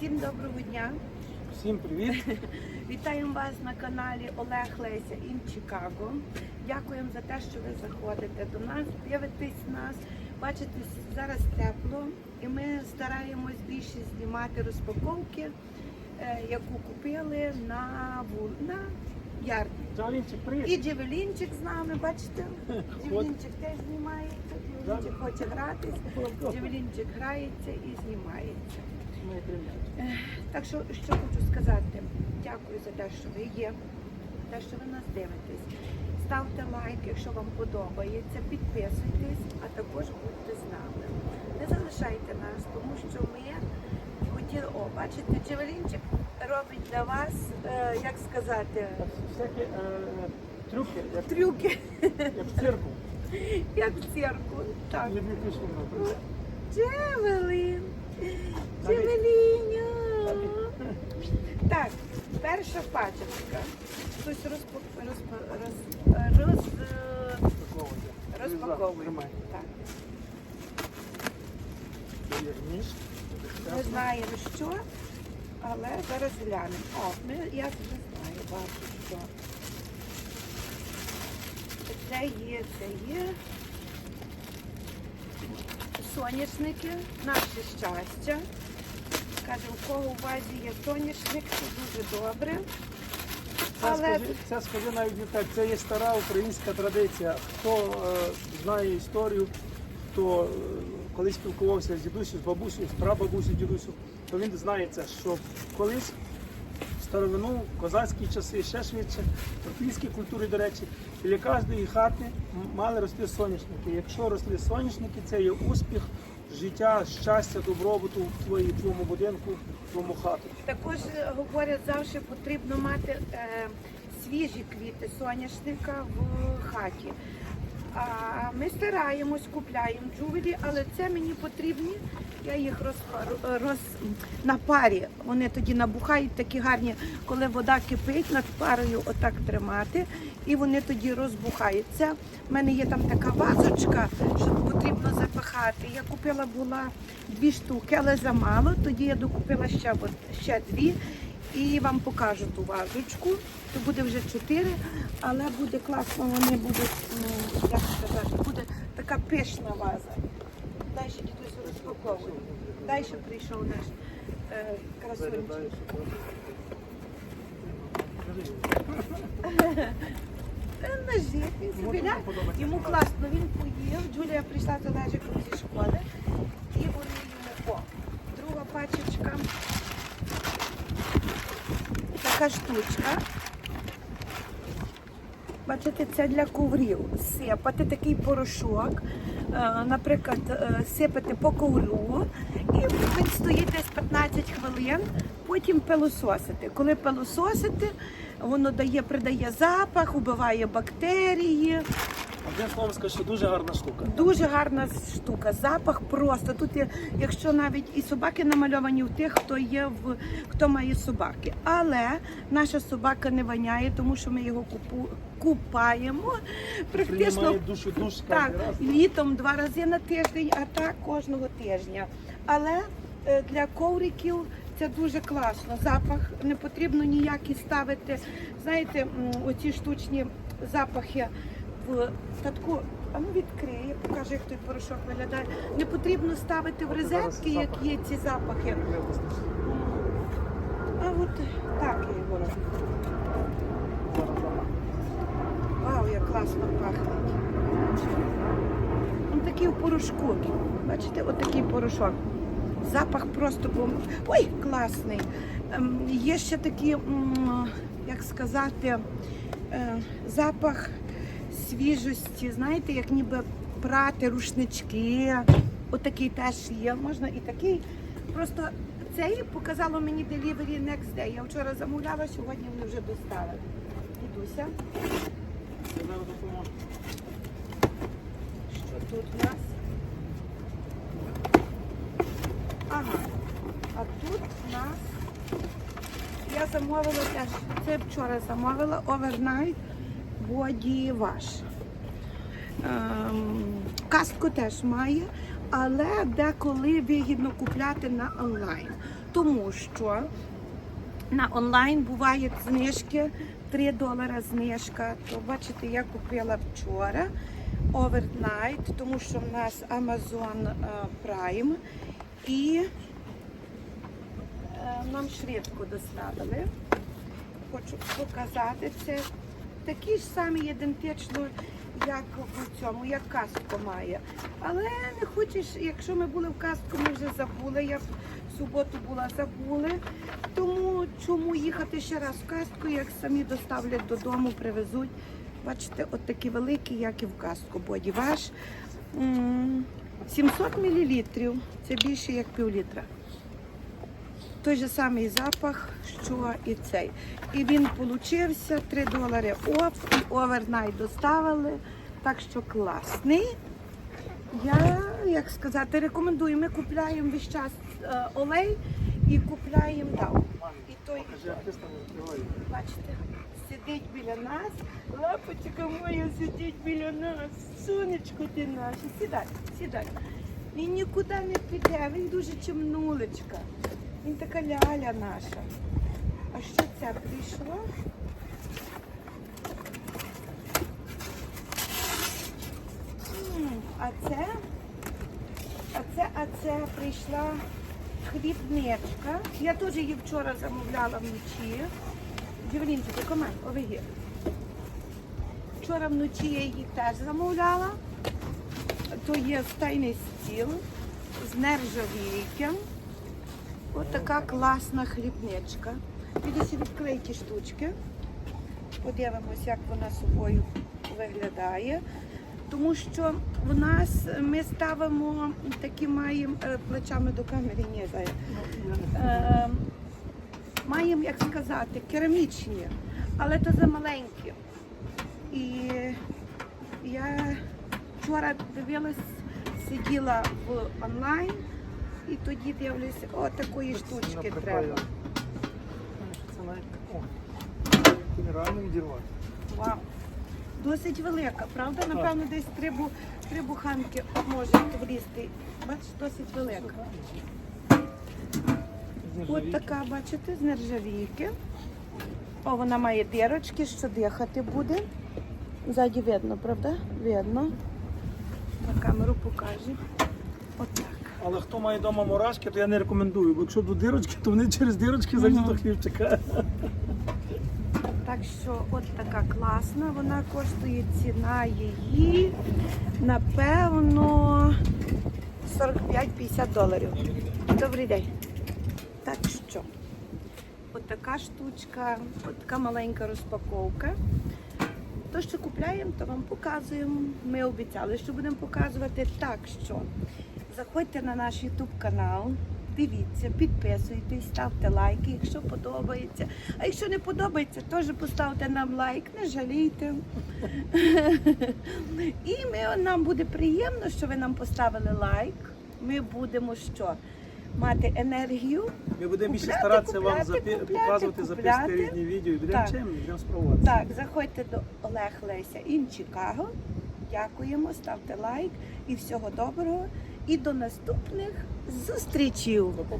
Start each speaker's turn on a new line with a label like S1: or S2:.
S1: Всім доброго дня.
S2: Всім привіт!
S1: Вітаємо вас на каналі Олег Леся Ін Чикаго. Дякуємо за те, що ви заходите до нас, дивитесь нас. Бачите, зараз тепло, і ми стараємось більше знімати розпаковки, е, яку купили на на ярді. І! Джевелінчик з нами, бачите? Джевелінчик теж знімається, Джевелінчик хоче гратись, Джевелінчик грається і знімається. Так що, що хочу сказати, дякую за те, що ви є, те, що ви нас дивитесь. Ставте лайк, якщо вам подобається, підписуйтесь, а також будьте з нами. Не залишайте нас, тому що ми хотіли, о, бачите, Джевелінчик робить для вас, е, як сказати,
S2: Всякі е, трюки, як,
S1: трюки,
S2: як в цирку.
S1: як в цирку. Так.
S2: Наприклад.
S1: Джевелін, Джевеліню. Так, перша пачечка. Хтось розпак... розпа... роз... роз... розпаковує. Так. Не знаємо що, але зараз глянемо. О, ми, я вже знаю, бачу, що. Це є, це є. Соняшники, наше щастя. Каже, у кого у увазі є соняшник, це дуже добре.
S2: Це,
S1: Але
S2: скажи, це скажи навіть не так, це є стара українська традиція. Хто е, знає історію, хто е, колись спілкувався з дідусю, з бабусею, з прабабусею, дідусю, то він знає це, що колись старовину, козацькі часи, ще швидше, в українській культурі, до речі, біля кожної хати мали рости соняшники. Якщо росли соняшники, це є успіх, життя, щастя, добробуту в твоїй- твоєму будинку, в твоєму хату.
S1: Також говорять, завжди потрібно мати е, свіжі квіти соняшника в хаті. А ми стараємось, купляємо джувелі, але це мені потрібні. Я їх розпару- роз, на парі. Вони тоді набухають такі гарні, коли вода кипить, над парою отак тримати, і вони тоді розбухають. Це в мене є там така вазочка, що потрібно запихати. Я купила була дві штуки, але замало. Тоді я докупила ще, ще дві. І вам покажу ту вазочку. То буде вже чотири, але буде класно, вони будуть, м, як сказати, буде така пишна ваза. Далі дідусь розпаковує. Далі прийшов наш е, красунчик. Він
S2: Йому
S1: класно, він поїв. Джулія прийшла з Олежиком зі школи. І вони йому о. Друга пачечка. Така штучка. Бачите, це для коврів. Сипати такий порошок, е, наприклад, е, сипати по ковру, і він стоїть десь 15 хвилин, потім пилососити. Коли пилососити, воно дає, придає запах, убиває бактерії.
S2: Одним словом скажу, що дуже гарна штука.
S1: Дуже гарна штука. Запах просто. Тут, є, якщо навіть і собаки намальовані в тих, хто є в хто має собаки. Але наша собака не воняє, тому що ми його купу, купаємо практично
S2: душу душ
S1: так, літом два рази на тиждень, а так кожного тижня. Але е, для ковриків це дуже класно. Запах не потрібно ніякі ставити. Знаєте, оці штучні запахи в татку. А ну відкриє, покаже, як той порошок виглядає. Не потрібно ставити в розетки, як є ці запахи. А от так я його роблю. Вау, як класно пахне. Он такий в порошку. Бачите, отакий порошок. Запах просто бом... Ой, класний. Ем, є ще такий, як сказати, е, запах свіжості. Знаєте, як ніби прати, рушнички. Отакий теж є. Можна і такий. Просто цей показало мені Delivery Next Day. Я вчора замовляла, сьогодні вони вже доставили. Дідуся. Що тут у нас? Ага. А тут у нас я замовила теж, це вчора замовила overnight body wash. Ем, кастку теж має, але деколи вигідно купляти на онлайн. тому що на онлайн бувають знижки 3 долара знижка. То бачите, я купила вчора овернайт, тому що в нас Amazon е, Prime і е, нам швидко доставили. Хочу показати це. Такі ж самі ідентично, як в цьому, як кастко має. Але не хочеш, якщо ми були в кастку, ми вже забули. Я в суботу була забули. Тому чому їхати ще раз в кастку, як самі доставлять додому, привезуть. Бачите, от такі великі, як і в кастку. Боді ваш. 700 мл. Це більше як пів літра. Той же самий запах, що і цей. І він получився 3 долари оф і овернайт доставили. Так що класний. Я, як сказати, рекомендую. Ми купляємо весь час е, олей і купляємо дав. І той, бачите, сидить біля нас. Лапочка моя сидить біля нас. Сонечко ти наше. Сідай, сідай. Він нікуди не піде, він дуже чимнулечка. Він така ляля наша. А що це прийшло? А це, а це, а це прийшла хлібничка. Я теж її вчора замовляла вночі. Дівлінчики, команд, овигір. Вчора вночі я її теж замовляла. То є стайний стіл з нержавійком. Ось така класна хлібничка. Підесі відклей штучки. Подивимось, як вона собою виглядає. Тому що в нас ми ставимо такі маємо е, плечами до камери, ні, зая. Е, маємо, як сказати, керамічні, але то замаленькі. І я вчора дивилась, сиділа в онлайн і тоді дивлюся, о, такої штучки треба.
S2: Це навіть о, відірвати.
S1: Вау. Досить велика, правда? Напевно, десь три, бу- три буханки може влізти. Бачиш, досить велика. От така, бачите, з нержавійки. О, вона має дірочки, що дихати буде. Ззаді видно, правда? Видно. На камеру покаже. Отак.
S2: Але хто має вдома мурашки, то я не рекомендую, бо якщо до дирочки, то вони через дирочки зайдуть до хлібчика.
S1: Так що от така класна, вона коштує ціна її, напевно, 45-50 доларів. Добрий день. Так що, от така штучка, от така маленька розпаковка. То, що купляємо, то вам показуємо. Ми обіцяли, що будемо показувати. Так що заходьте на наш YouTube канал, дивіться, підписуйтесь, ставте лайки, якщо подобається. А якщо не подобається, теж поставте нам лайк, не жалійте. І ми, нам буде приємно, що ви нам поставили лайк. Ми будемо що? Мати енергію.
S2: Ми будемо більше
S1: Купляти,
S2: старатися вам запи-
S1: купляти,
S2: показувати, записувати різні відео і будемо чемні, будемо спробувати.
S1: Так, заходьте до Олег Леся Ін Чикаго. Дякуємо, ставте лайк і всього доброго. І до наступних
S2: побачення.